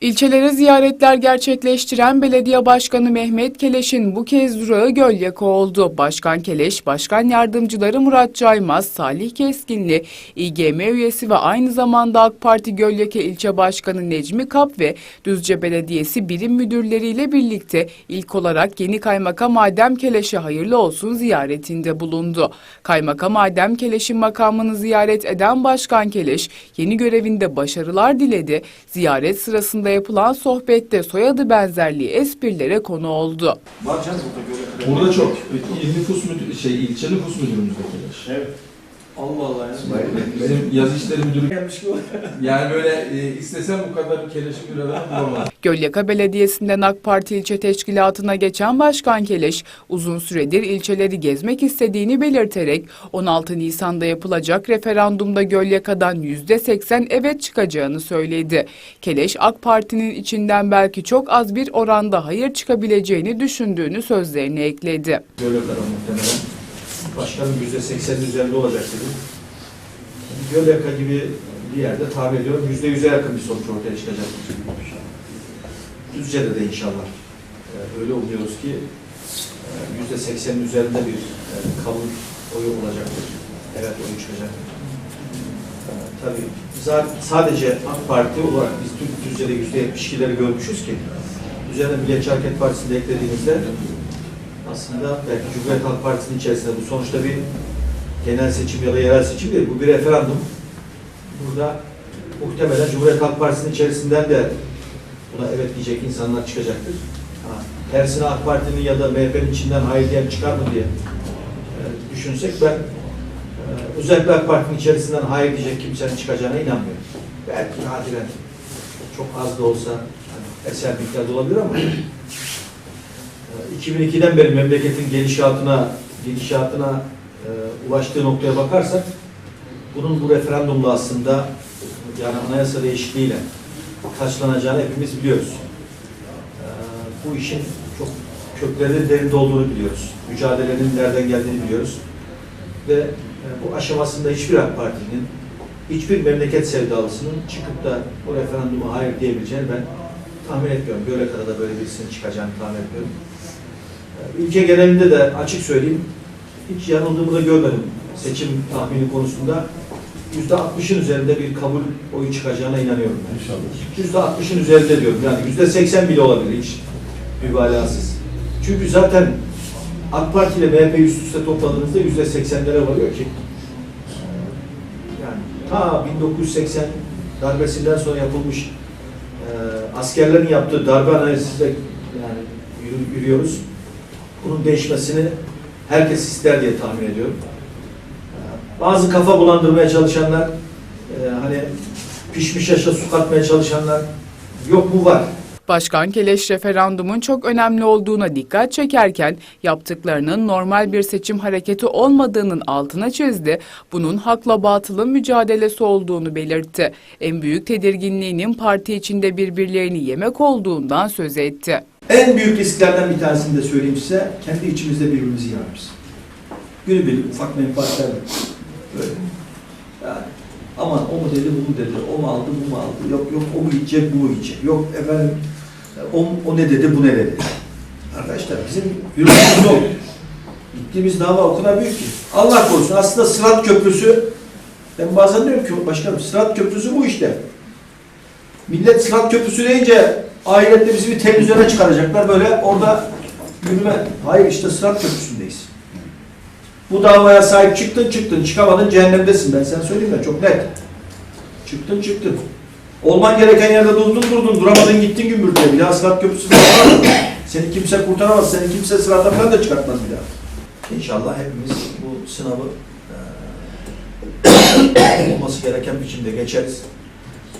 İlçelere ziyaretler gerçekleştiren Belediye Başkanı Mehmet Keleş'in bu kez durağı Gölyaka oldu. Başkan Keleş, Başkan Yardımcıları Murat Caymaz, Salih Keskinli, İGM üyesi ve aynı zamanda AK Parti Gölyaka İlçe Başkanı Necmi Kap ve Düzce Belediyesi birim müdürleriyle birlikte ilk olarak yeni Kaymakam Adem Keleş'e hayırlı olsun ziyaretinde bulundu. Kaymakam Adem Keleş'in makamını ziyaret eden Başkan Keleş, yeni görevinde başarılar diledi. Ziyaret sırasında yapılan sohbette soyadı benzerliği esprilere konu oldu. Var canım burada göre göre. Burada çok. İl nüfus müdür, şey ilçe nüfus müdürümüz. Evet. Allah Allah ya. Bizim yazı işleri müdürü. Gelmiş gibi. Yani böyle e, istesem bu kadar keleşi bir arada bulamam. Gölyaka Belediyesi'nden AK Parti ilçe teşkilatına geçen Başkan Keleş, uzun süredir ilçeleri gezmek istediğini belirterek 16 Nisan'da yapılacak referandumda Gölyaka'dan %80 evet çıkacağını söyledi. Keleş, AK Parti'nin içinden belki çok az bir oranda hayır çıkabileceğini düşündüğünü sözlerine ekledi. Böyle kadar muhtemelen. Başkanın yüzde seksenin üzerinde olacak dedim. Göleka gibi bir yerde tahmin ediyorum yüzde yüze yakın bir sonuç ortaya çıkacak. Düzce'de de inşallah. Ee, Öyle umuyoruz ki e, yüzde seksenin üzerinde bir e, kabul oyu olacaktır. Evet oyu çıkacak. Ee, Tabii sadece AK Parti olarak biz tüm Düzce'de yüzde yetmiş görmüşüz ki üzerine Milliyetçi Hareket Partisi'ni de eklediğimizde aslında belki Cumhuriyet Halk Partisi'nin içerisinde bu sonuçta bir genel seçim ya da yerel seçim değil. Bu bir referandum. Burada muhtemelen Cumhuriyet Halk Partisi'nin içerisinden de buna evet diyecek insanlar çıkacaktır. Ha, tersine AK Parti'nin ya da MHP'nin içinden hayır diyen çıkar mı diye e, düşünsek ben e, özellikle AK Parti'nin içerisinden hayır diyecek kimsenin çıkacağına inanmıyorum. Belki nadiren çok az da olsa hani eser miktarda olabilir ama 2002'den beri memleketin gelişatına, gidişatına e, ulaştığı noktaya bakarsak bunun bu referandumla aslında yani anayasa değişikliğiyle taçlanacağını hepimiz biliyoruz. E, bu işin çok kökleri derinde olduğunu biliyoruz. Mücadelenin nereden geldiğini biliyoruz. Ve e, bu aşamasında hiçbir AK Parti'nin, hiçbir memleket sevdalısının çıkıp da o referanduma hayır diyebileceğini ben tahmin etmiyorum. Böyle kadar da böyle birisinin çıkacağını tahmin etmiyorum. Ülke genelinde de açık söyleyeyim, hiç yanıldığımı da görmedim seçim tahmini konusunda. Yüzde 60'ın üzerinde bir kabul oyu çıkacağına inanıyorum. Yüzde 60'ın üzerinde diyorum. Yani yüzde 80 bile olabilir hiç mübalağasız. Çünkü zaten AK Parti ile MHP üst üste topladığınızda yüzde 80'lere varıyor ki. Yani ta 1980 darbesinden sonra yapılmış e, askerlerin yaptığı darbe analizinde yani yürü- yürüyoruz. Bunun değişmesini herkes ister diye tahmin ediyorum. E, Bazı kafa bulandırmaya çalışanlar, e, hani pişmiş yaşa su katmaya çalışanlar yok bu var. Başkan Keleş referandumun çok önemli olduğuna dikkat çekerken yaptıklarının normal bir seçim hareketi olmadığının altına çizdi. Bunun hakla batılın mücadelesi olduğunu belirtti. En büyük tedirginliğinin parti içinde birbirlerini yemek olduğundan söz etti. En büyük risklerden bir tanesini de söyleyeyim size. Kendi içimizde birbirimizi yememiz. Günübirlik ufak menfaatlerle. Böyle. Yani aman o mu dedi, bu mu dedi, o mu aldı, bu mu aldı, yok yok o mu gidecek, bu mu gidecek, yok efendim o, o ne dedi, bu ne dedi. Arkadaşlar bizim yürüdüğümüz yol, gittiğimiz dava o kadar büyük ki. Allah korusun aslında Sırat Köprüsü, ben bazen diyorum ki başkanım Sırat Köprüsü bu işte. Millet Sırat Köprüsü deyince ahirette bizi bir televizyona çıkaracaklar böyle orada yürüme. Hayır işte Sırat Köprüsü'ndeyiz. Bu davaya sahip çıktın çıktın çıkamadın cehennemdesin ben sen söyleyeyim de çok net. Çıktın çıktın. Olman gereken yerde durdun durdun duramadın gittin gümbürtüye bir daha Sırat Köprüsü'nde. Seni kimse kurtaramaz seni kimse sırata falan da çıkartmaz bir daha. İnşallah hepimiz bu sınavı olması gereken biçimde geçeriz.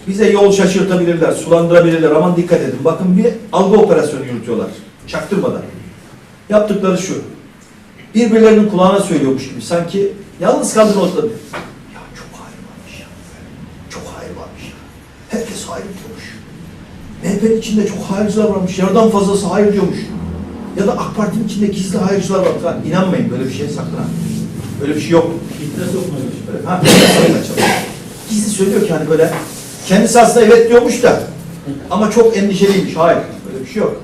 Bize yol şaşırtabilirler, sulandırabilirler. Aman dikkat edin. Bakın bir algı operasyonu yürütüyorlar. Çaktırmadan. Yaptıkları şu. Birbirlerinin kulağına söylüyormuş gibi. Sanki yalnız kaldın ortada. Ya çok hayır varmış ya. Çok hayır varmış ya. Herkes hayır diyormuş. MHP'nin içinde çok hayırcılar varmış. Yarıdan fazlası hayır diyormuş. Ya da AK Parti'nin içinde gizli hayırcılar var. Falan. İnanmayın böyle bir şeye sakın ha. Böyle bir şey yok. İddia sokmuyor. Ha, çalışıyor. Gizli söylüyor ki hani böyle kendisi aslında evet diyormuş da Ama çok endişeliymiş. Hayır. Öyle bir şey yok.